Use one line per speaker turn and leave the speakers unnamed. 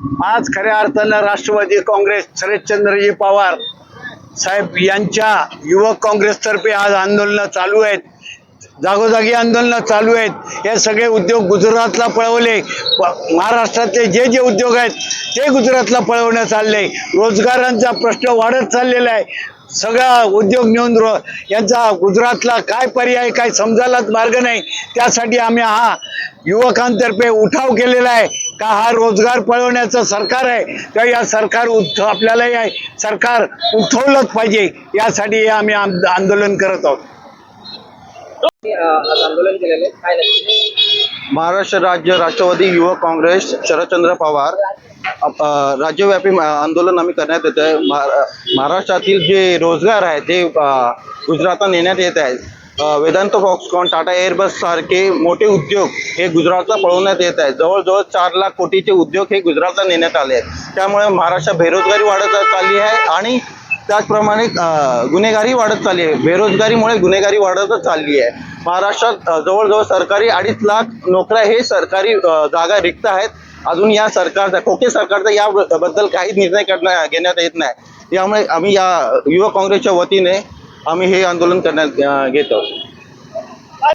आज खऱ्या अर्थानं राष्ट्रवादी काँग्रेस शरदचंद्रजी पवार साहेब यांच्या युवक काँग्रेसतर्फे आज आंदोलनं चालू आहेत. जागोजागी आंदोलनं चालू आहेत. हे सगळे उद्योग गुजरातला पळवले. महाराष्ट्रातले जे जे उद्योग आहेत ते गुजरातला पळवण्यात चालले रोजगारांचा प्रश्न वाढत चाललेला आहे. सगळा उद्योग नेऊन रो यांचा गुजरातला काय पर्याय काय समजायलाच मार्ग नाही. त्यासाठी आम्ही हा युवकांतर्फे उठाव केलेला आहे. का हा रोजगार पळवण्याचं सरकार आहे? तर या सरकार उठ आपल्याला या सरकार उठवलंच पाहिजे. यासाठी आम्ही आम- आंदोलन करत आहोत.
महाराष्ट्र राज्य राष्ट्रवादी युवक काँग्रेस शरदचंद्र पवार. राज्यव्यापी आंदोलन आम्ही करण्यात येत आहे महा- महाराष्ट्रातील जे रोजगार आहेत ते गुजरातला नेण्यात येत आहेत अ, वेदांत फॉक्सकॉन टाटा एअरबस सारखे मोठे उद्योग हे गुजरातला पळवण्यात येत आहेत. जवळजवळ चार लाख कोटीचे उद्योग हे गुजरातला नेण्यात आले आहेत. त्यामुळे महाराष्ट्रात बेरोजगारी वाढत चालली आहे आणि त्याचप्रमाणे गुन्हेगारी वाढत चालली आहे. बेरोजगारीमुळे गुन्हेगारी वाढतच चालली आहे. महाराष्ट्रात जवळजवळ सरकारी अडीच लाख नोकऱ्या हे सरकारी जागा रिक्त आहेत. अजून या सरकारचा खोके सरकारचा याबद्दल काही निर्णय करण्या घेण्यात येत नाही. यामुळे आम्ही या युवक काँग्रेसच्या वतीने आम्ही हे आंदोलन करण्यात घेत आहोत.